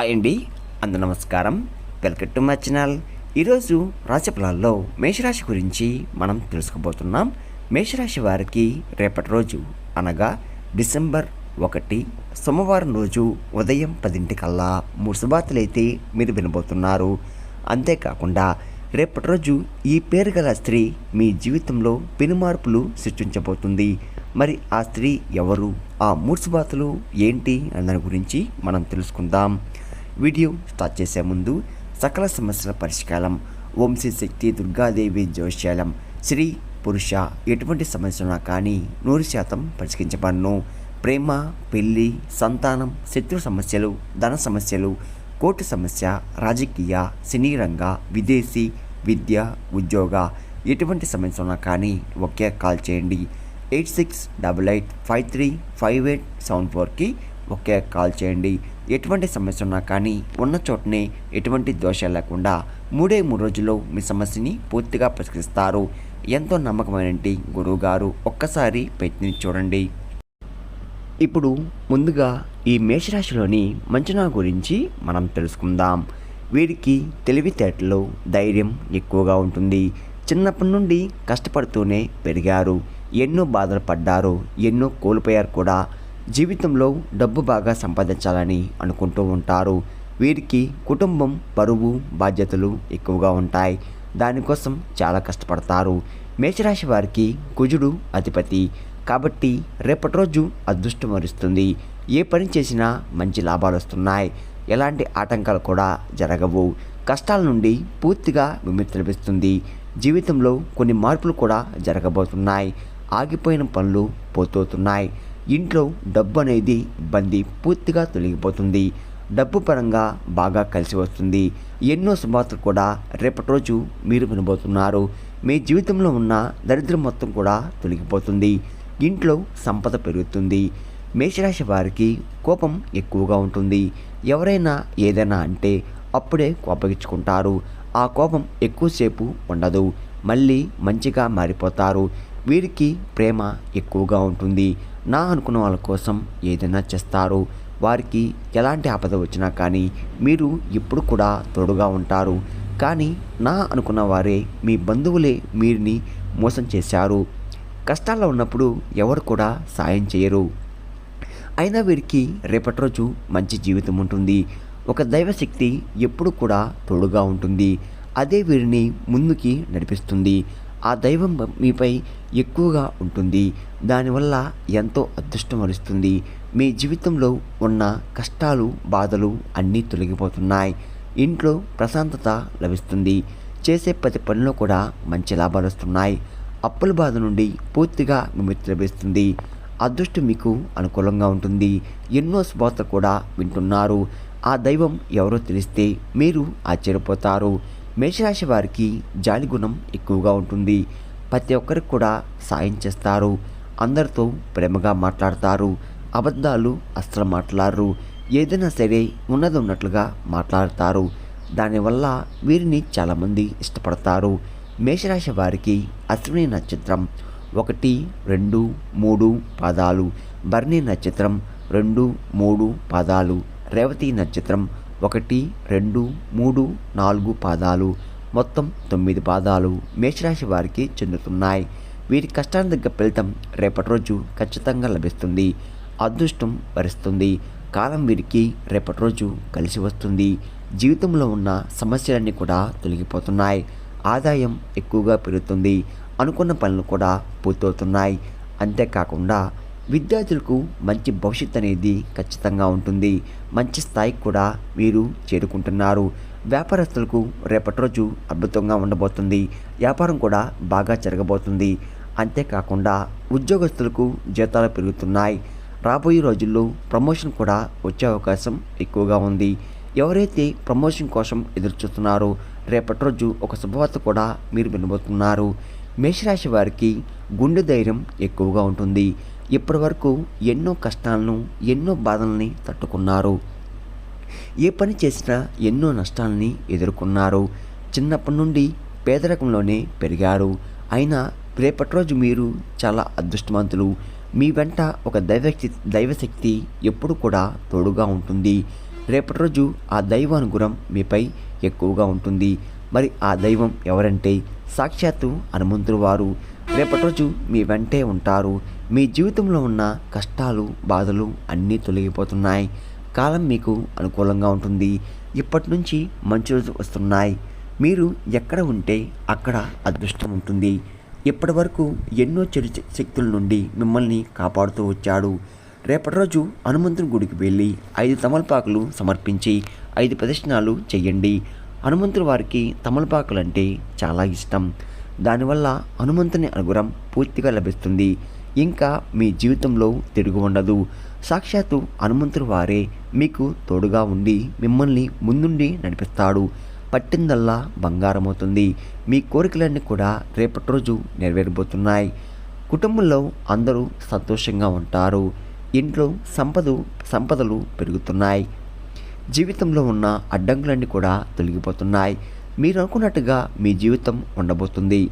Hi అండి. అందు నమస్కారం. Welcome to my channel. ఈరోజు రాశిఫలాల్లో మేషరాశి గురించి మనం తెలుసుకోబోతున్నాం. మేషరాశి వారికి రేపటి రోజు అనగా డిసెంబర్ ఒకటి సోమవారం రోజు ఉదయం పదింటికల్లా మూడు శుభార్తలైతే మీరు వినబోతున్నారు. అంతేకాకుండా రేపటి రోజు ఈ పేరు గల స్త్రీ మీ జీవితంలో పెనుమార్పులు సృష్టించబోతుంది. మరి ఆ స్త్రీ ఎవరు? ఆ మూడు శుభార్తలు ఏంటి? అన్న దాని గురించి మనం తెలుసుకుందాం. వీడియో స్టార్ట్ చేసే ముందు సకల సమస్యల పరిష్కారం వంశీ శక్తి దుర్గాదేవి జోష్యాలం స్త్రీ పురుష ఎటువంటి సమస్య కానీ నూరు శాతం పరిష్కరించబడను. ప్రేమ పెళ్ళి సంతానం శత్రు సమస్యలు ధన సమస్యలు కోర్టు సమస్య రాజకీయ సినీ రంగ విదేశీ విద్య ఉద్యోగ ఎటువంటి సమస్య ఉన్నా కానీ ఒకే కాల్ చేయండి. Eight six double eight five three five eight seven ఫోర్కి ఒకే కాల్ చేయండి. ఎటువంటి సమస్య ఉన్నా కానీ ఉన్న చోటనే ఎటువంటి దోషాలు లేకుండా మూడే మూడు రోజుల్లో మీ సమస్యని పూర్తిగా పరిష్కరిస్తారు. ఎంతో నమ్మకమైన గురువుగారు ఒక్కసారి ప్రయత్నించి చూడండి. ఇప్పుడు ముందుగా ఈ మేషరాశిలోని మంచనా గురించి మనం తెలుసుకుందాం. వీరికి తెలివితేటలో ధైర్యం ఎక్కువగా ఉంటుంది. చిన్నప్పటి నుండి కష్టపడుతూనే పెరిగారు. ఎన్నో బాధలు పడ్డారు. ఎన్నో కోల్పోయారు కూడా. జీవితంలో డబ్బు బాగా సంపాదించాలని అనుకుంటూ ఉంటారు. వీరికి కుటుంబం పరువు బాధ్యతలు ఎక్కువగా ఉంటాయి. దానికోసం చాలా కష్టపడతారు. మేషరాశి వారికి కుజుడు అధిపతి. కాబట్టి రేపటి రోజు అదృష్టం వరిస్తుంది. ఏ పని చేసినా మంచి లాభాలు వస్తున్నాయి. ఎలాంటి ఆటంకాలు కూడా జరగవు. కష్టాల నుండి పూర్తిగా విముక్తి లభిస్తుంది. జీవితంలో కొన్ని మార్పులు కూడా జరగబోతున్నాయి. ఆగిపోయిన పనులు పోతోతున్నాయి ఇంట్లో డబ్బు అనేది ఇబ్బంది పూర్తిగా తొలగిపోతుంది. డబ్బు పరంగా బాగా కలిసి వస్తుంది. ఎన్నో శుభార్తలు కూడా రేపటి రోజు మీరు వినబోతున్నారు. మీ జీవితంలో ఉన్న దరిద్రం మొత్తం కూడా తొలగిపోతుంది. ఇంట్లో సంపద పెరుగుతుంది. మేషరాశి వారికి కోపం ఎక్కువగా ఉంటుంది. ఎవరైనా ఏదైనా అంటే అప్పుడే కోపగించుకుంటారు. ఆ కోపం ఎక్కువసేపు ఉండదు. మళ్ళీ మంచిగా మారిపోతారు. వీరికి ప్రేమ ఎక్కువగా ఉంటుంది. నా అనుకున్న వాళ్ళ కోసం ఏదైనా చేస్తారు. వారికి ఎలాంటి ఆపద వచ్చినా కానీ మీరు ఎప్పుడు కూడా తోడుగా ఉంటారు. కానీ నా అనుకున్న వారే మీ బంధువులే మీరిని మోసం చేశారు. కష్టాల్లో ఉన్నప్పుడు ఎవరు కూడా సాయం చేయరు. అయినా వీరికి రేపటి రోజు మంచి జీవితం ఉంటుంది. ఒక దైవశక్తి ఎప్పుడు కూడా తోడుగా ఉంటుంది. అదే వీరిని ముందుకి నడిపిస్తుంది. ఆ దైవం మీపై ఎక్కువగా ఉంటుంది. దానివల్ల ఎంతో అదృష్టం వరిస్తుంది. మీ జీవితంలో ఉన్న కష్టాలు బాధలు అన్నీ తొలగిపోతున్నాయి. ఇంట్లో ప్రశాంతత లభిస్తుంది. చేసే ప్రతి పనిలో కూడా మంచి లాభాలు వస్తున్నాయి. అప్పుల బాధ నుండి పూర్తిగా విముక్తి లభిస్తుంది. అదృష్టం మీకు అనుకూలంగా ఉంటుంది. ఎన్నో శుభార్త కూడా వింటున్నారు. ఆ దైవం ఎవరో తెలిస్తే మీరు ఆశ్చర్యపోతారు. మేషరాశి వారికి జాలి గుణం ఎక్కువగా ఉంటుంది. ప్రతి ఒక్కరికి కూడా సాయం చేస్తారు. అందరితో ప్రేమగా మాట్లాడతారు. అబద్ధాలు అస్సలు మాట్లాడరు. ఏదైనా సరే ఉన్నది ఉన్నట్లుగా మాట్లాడతారు. దానివల్ల వీరిని చాలామంది ఇష్టపడతారు. మేషరాశి వారికి అశ్విని నక్షత్రం ఒకటి రెండు మూడు పాదాలు. భరణి నక్షత్రం రెండు మూడు పాదాలు. రేవతి నక్షత్రం ఒకటి రెండు మూడు నాలుగు పాదాలు. మొత్తం తొమ్మిది పాదాలు మేషరాశి వారికి చెందుతున్నాయి. వీరి కష్టానికి దగ్గర ఫలితం రేపటి రోజు ఖచ్చితంగా లభిస్తుంది. అదృష్టం వరిస్తుంది. కాలం వీరికి రేపటి రోజు కలిసి వస్తుంది. జీవితంలో ఉన్న సమస్యలన్నీ కూడా తొలగిపోతున్నాయి. ఆదాయం ఎక్కువగా పెరుగుతుంది. అనుకున్న పనులు కూడా పూర్తవుతున్నాయి. అంతేకాకుండా విద్యార్థులకు మంచి భవిష్యత్ అనేది ఖచ్చితంగా ఉంటుంది. మంచి స్థాయికి కూడా వీరు చేరుకుంటున్నారు. వ్యాపారస్తులకు రేపటి రోజు అద్భుతంగా ఉండబోతుంది. వ్యాపారం కూడా బాగా జరగబోతుంది. అంతేకాకుండా ఉద్యోగస్తులకు జీతాలు పెరుగుతున్నాయి. రాబోయే రోజుల్లో ప్రమోషన్ కూడా వచ్చే అవకాశం ఎక్కువగా ఉంది. ఎవరైతే ప్రమోషన్ కోసం ఎదురు చూస్తున్నారో రేపటి రోజు ఒక శుభవార్త కూడా మీరు వినబోతున్నారు. మేషరాశి వారికి గుండె ధైర్యం ఎక్కువగా ఉంటుంది. ఇప్పటి వరకు ఎన్నో కష్టాలను ఎన్నో బాధల్ని తట్టుకున్నారు. ఏ పని చేసినా ఎన్నో నష్టాలని ఎదుర్కొన్నారు. చిన్నప్పటి నుండి పేదరికంలోనే పెరిగారు. అయినా రేపటి రోజు మీరు చాలా అదృష్టవంతులు. మీ వెంట ఒక దైవశక్తి దైవశక్తి ఎప్పుడు కూడా తోడుగా ఉంటుంది. రేపటి రోజు ఆ దైవ మీపై ఎక్కువగా ఉంటుంది. మరి ఆ దైవం ఎవరంటే సాక్షాత్తు హనుమంతులు వారు. రేపటి రోజు మీ వెంటే ఉంటారు. మీ జీవితంలో ఉన్న కష్టాలు బాధలు అన్నీ తొలగిపోతున్నాయి. కాలం మీకు అనుకూలంగా ఉంటుంది. ఇప్పటి నుంచి మంచి రోజులు వస్తున్నాయి. మీరు ఎక్కడ ఉంటే అక్కడ అదృష్టం ఉంటుంది. ఇప్పటి వరకు ఎన్నో చెడు శక్తుల నుండి మిమ్మల్ని కాపాడుతూ వచ్చాడు. రేపటి రోజు హనుమంతుని గుడికి వెళ్ళి ఐదు తమలపాకులు సమర్పించి ఐదు ప్రదర్శనలు చేయండి. హనుమంతుడి వారికి తమలపాకులు అంటే చాలా ఇష్టం. దానివల్ల హనుమంతుని అనుగుణం పూర్తిగా లభిస్తుంది. ఇంకా మీ జీవితంలో తిరుగు ఉండదు. సాక్షాత్తు హనుమంతుడు వారే మీకు తోడుగా ఉండి మిమ్మల్ని ముందుండి నడిపిస్తాడు. పట్టిందల్లా బంగారమవుతుంది. మీ కోరికలన్నీ కూడా రేపటి రోజు నెరవేరబోతున్నాయి. కుటుంబంలో అందరూ సంతోషంగా ఉంటారు. ఇంట్లో సంపద సంపదలు పెరుగుతున్నాయి. జీవితంలో ఉన్న అడ్డంకులన్నీ కూడా తొలగిపోతున్నాయి. మీరు అనుకున్నట్టుగా మీ జీవితం ఉండబోతుంది.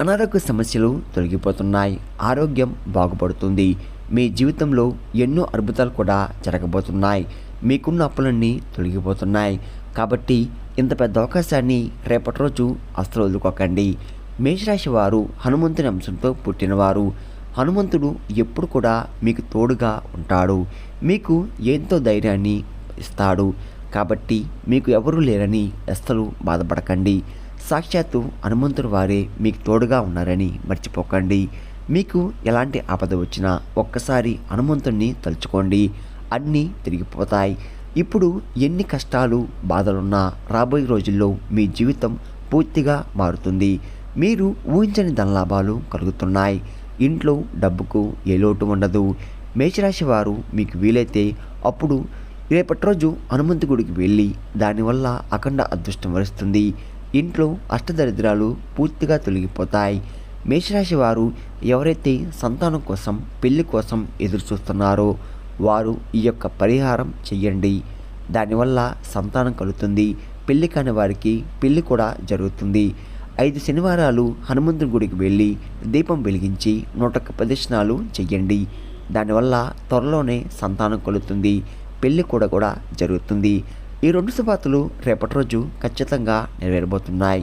అనారోగ్య సమస్యలు తొలగిపోతున్నాయి. ఆరోగ్యం బాగుపడుతుంది. మీ జీవితంలో ఎన్నో అద్భుతాలు కూడా జరగబోతున్నాయి. మీకున్న అప్పులన్నీ తొలగిపోతున్నాయి. కాబట్టి ఇంత పెద్ద అవకాశాన్ని రేపటి రోజు అస్సలు వదులుకోకండి. మేషరాశి వారు హనుమంతుని అంశంతో పుట్టినవారు. హనుమంతుడు ఎప్పుడు కూడా మీకు తోడుగా ఉంటాడు. మీకు ఎంతో ధైర్యాన్ని ఇస్తాడు. కాబట్టి మీకు ఎవరూ లేరని అస్సలు బాధపడకండి. సాక్షాత్తు హనుమంతుడు వారే మీకు తోడుగా ఉన్నారని మర్చిపోకండి. మీకు ఎలాంటి ఆపద వచ్చినా ఒక్కసారి హనుమంతుణ్ణి తలుచుకోండి. అన్నీ తిరిగిపోతాయి. ఇప్పుడు ఎన్ని కష్టాలు బాధలున్నా రాబోయే రోజుల్లో మీ జీవితం పూర్తిగా మారుతుంది. మీరు ఊహించని ధనలాభాలు కలుగుతున్నాయి. ఇంట్లో డబ్బుకు ఏ లోటు ఉండదు. మేషరాశి వారు మీకు వీలైతే అప్పుడు రేపటి రోజు హనుమంతు గుడికి వెళ్ళి దానివల్ల అఖండ అదృష్టం వరుస్తుంది. ఇంట్లో అష్టదరిద్రాలు పూర్తిగా తొలగిపోతాయి. మేషరాశి వారు ఎవరైతే సంతానం కోసం పెళ్ళి కోసం ఎదురు చూస్తున్నారో వారు ఈ యొక్క పరిహారం చెయ్యండి. దానివల్ల సంతానం కలుగుతుంది. పెళ్ళి కాని వారికి పెళ్ళి కూడా జరుగుతుంది. ఐదు శనివారాలు హనుమంతుని గుడికి వెళ్ళి దీపం వెలిగించి నూట ఒక్క ప్రదక్షిణాలు చెయ్యండి. దానివల్ల త్వరలోనే సంతానం కలుగుతుంది. పెళ్ళి కూడా కూడా జరుగుతుంది. ఈ రెండు శుభార్తలు రేపటి రోజు ఖచ్చితంగా నెరవేరబోతున్నాయి.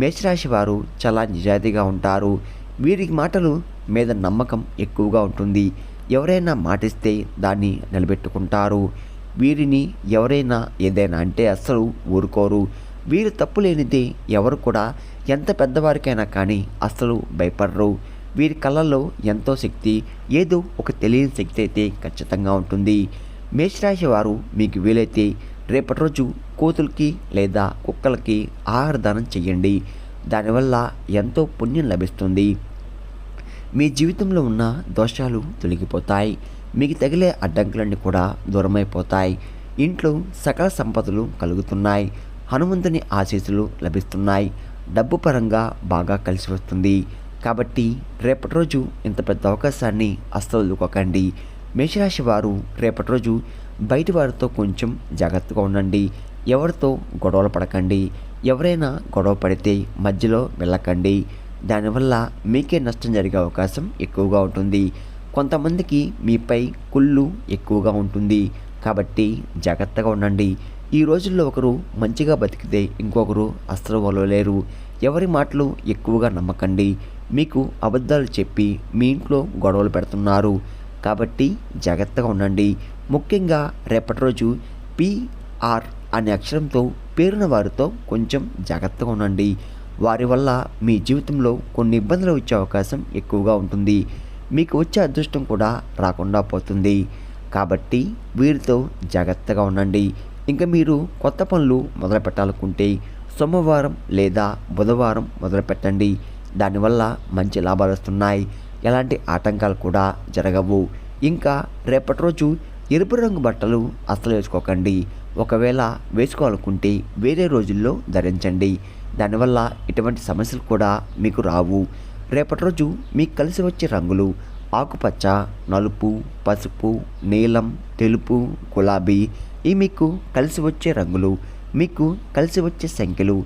మేషరాశి వారు చాలా నిజాయితీగా ఉంటారు. వీరి మాటలు మీద నమ్మకం ఎక్కువగా ఉంటుంది. ఎవరైనా మాటిస్తే దాన్ని నిలబెట్టుకుంటారు. వీరిని ఎవరైనా ఏదైనా అంటే అస్సలు ఊరుకోరు. వీరు తప్పు లేనిదే ఎవరు కూడా ఎంత పెద్దవారికైనా కానీ అస్సలు భయపడరు. వీరి కళ్ళల్లో ఎంతో శక్తి ఏదో ఒక తెలియని శక్తి అయితే ఖచ్చితంగా ఉంటుంది. మేషరాశి వారు మీకు వీలైతే రేపటి రోజు కోతులకి లేదా కుక్కలకి ఆహార దానం చేయండి దానివల్ల ఎంతో పుణ్యం లభిస్తుంది. మీ జీవితంలో ఉన్న దోషాలు తొలగిపోతాయి. మీకు తగిలే అడ్డంకులన్నీ కూడా దూరమైపోతాయి. ఇంట్లో సకల సంపదలు కలుగుతున్నాయి. హనుమంతుని ఆశీస్సులు లభిస్తున్నాయి. డబ్బు పరంగా బాగా కలిసి వస్తుంది. కాబట్టి రేపటి రోజు ఇంత పెద్ద అవకాశాన్ని అస్సలు వదులుకోకండి మేషరాశి వారు రేపటి రోజు బయటి వారితో కొంచెం జాగ్రత్తగా ఉండండి. ఎవరితో గొడవలు పడకండి. ఎవరైనా గొడవ పడితే మధ్యలో వెళ్ళకండి. దానివల్ల మీకే నష్టం జరిగే అవకాశం ఎక్కువగా ఉంటుంది. కొంతమందికి మీపై కుళ్ళు ఎక్కువగా ఉంటుంది. కాబట్టి జాగ్రత్తగా ఉండండి. ఈ రోజుల్లో ఒకరు మంచిగా బతికితే ఇంకొకరు అస్సలు వలలేరు ఎవరి మాటలు ఎక్కువగా నమ్మకండి. మీకు అబద్ధాలు చెప్పి మీ ఇంట్లో గొడవలు పెడుతున్నారు. కాబట్టి జాగ్రత్తగా ఉండండి. ముఖ్యంగా రేపటి రోజు పిఆర్ అనే అక్షరంతో పేరున వారితో కొంచెం జాగ్రత్తగా ఉండండి. వారి వల్ల మీ జీవితంలో కొన్ని ఇబ్బందులు వచ్చే అవకాశం ఎక్కువగా ఉంటుంది. మీకు వచ్చే అదృష్టం కూడా రాకుండా పోతుంది. కాబట్టి వీరితో జాగ్రత్తగా ఉండండి. ఇంకా మీరు కొత్త పనులు మొదలు పెట్టాలనుకుంటే సోమవారం లేదా బుధవారం మొదలు పెట్టండి దానివల్ల మంచి లాభాలు వస్తున్నాయి. ఎలాంటి ఆటంకాలు కూడా జరగవు. ఇంకా రేపటి రోజు ఎరుపు రంగు బట్టలు అస్సలు వేసుకోకండి. ఒకవేళ వేసుకోవాలనుకుంటే వేరే రోజుల్లో ధరించండి. దానివల్ల ఎటువంటి సమస్యలు కూడా మీకు రావు. రేపటి రోజు మీకు కలిసి వచ్చే రంగులు ఆకుపచ్చ నలుపు పసుపు నీలం తెలుపు గులాబీ ఈ మీకు కలిసి వచ్చే రంగులు మీకు కలిసి వచ్చే సంఖ్యలు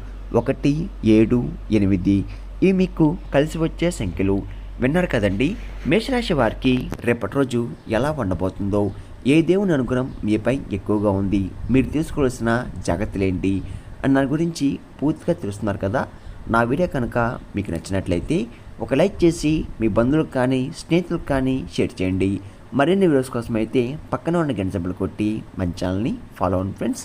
ఒకటి ఏడు ఎనిమిది ఈ మీకు కలిసి వచ్చే సంఖ్యలు విన్నారు కదండి. మేషరాశి వారికి రేపటి రోజు ఎలా ఉండబోతుందో ఏ దేవుని అనుగ్రహం మీపై ఎక్కువగా ఉంది? మీరు తీసుకోవాల్సిన జాగ్రత్తలేంటి? అని నా గురించి పూర్తిగా తెలుస్తున్నారు కదా? నా వీడియో కనుక మీకు నచ్చినట్లయితే ఒక లైక్ చేసి మీ బంధువులకు కానీ స్నేహితులకు కానీ షేర్ చేయండి. మరిన్ని వీడియోస్ కోసం అయితే పక్కన ఉన్న గంట సభలు కొట్టి మన ఛానల్ని ఫాలో అవ్వండి ఫ్రెండ్స్.